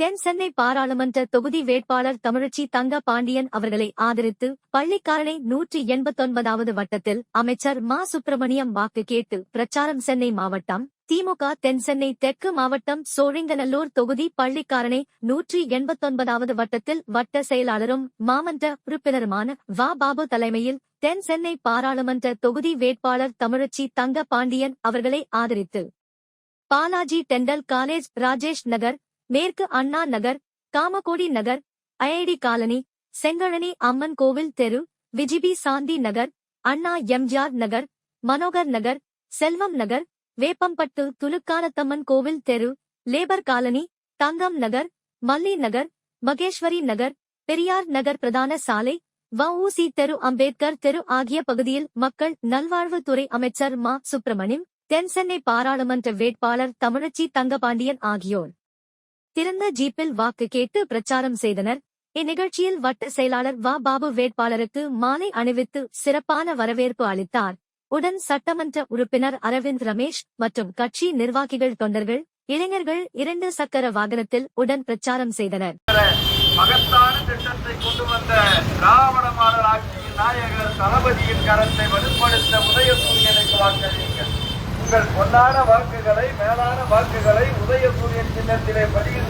தென் சென்னை பாராளுமன்ற தொகுதி வேட்பாளர் தமிழச்சி தங்க பாண்டியன் அவர்களை ஆதரித்து பள்ளிக்காரனை நூற்றி எண்பத்தொன்பதாவது வட்டத்தில் அமைச்சர் மா. சுப்பிரமணியம் வாக்கு கேட்டு பிரச்சாரம் சென்னை மாவட்டம் திமுக தென் சென்னை தெற்கு மாவட்டம் சோழிங்கநல்லூர் தொகுதி பள்ளிக்காரனை நூற்றி எண்பத்தொன்பதாவது வட்டத்தில் வட்ட செயலாளரும் மாமன்ற உறுப்பினருமான வா. பாபு தலைமையில் தென் சென்னை பாராளுமன்ற தொகுதி வேட்பாளர் தமிழச்சி தங்க பாண்டியன் அவர்களை ஆதரித்து. பாலாஜி டெண்டல் காலேஜ் ராஜேஷ் நகர் மேற்கு அண்ணா நகர் காமகோடி நகர் ஐஐடி காலனி செங்கழனி அம்மன் கோவில் தெரு விஜிபி சாந்தி நகர் அண்ணா எம்ஜிஆர் நகர் மனோகர் நகர் செல்வம் நகர் வேப்பம்பட்டு துலுக்கானத்தம்மன் கோவில் தெரு லேபர் காலனி தங்கம் நகர் மல்லி நகர் மகேஸ்வரி நகர் பெரியார் நகர் பிரதான சாலை வஉசி தெரு அம்பேத்கர் தெரு ஆகிய பகுதியில் மக்கள் நல்வாழ்வுத்துறை அமைச்சர் மா. சுப்பிரமணியம் தென்சென்னை பாராளுமன்ற வேட்பாளர் தமிழச்சி தங்கபாண்டியன் ஆகியோர். திறந்த ஜீப்பில் வாக்கு கேட்டு பிரச்சாரம் செய்தனர். இந்நிகழ்ச்சியில் வட்ட செயலாளர் வா. பாபு வேட்பாளருக்கு மாலை அணிவித்து சிறப்பான வரவேற்பு அளித்தார். உடன் சட்டமன்ற உறுப்பினர் அரவிந்த் ரமேஷ் மற்றும் கட்சி நிர்வாகிகள் தொண்டர்கள் இளைஞர்கள் இரண்டு சக்கர வாகனத்தில் உடன் பிரச்சாரம் செய்தனர். மகத்தான திட்டத்தை கொண்டு வந்த திராவிட மாடல் ஆட்சியின் நாயகர் தளபதியின் கரத்தை வலுப்படுத்த உதயசூரியனுக்கு வாக்களியுங்கள். உங்கள் பொன்னான வாக்குகளை மேலான வாக்குகளை உதயசூரியன் சின்னத்திலே பதிவு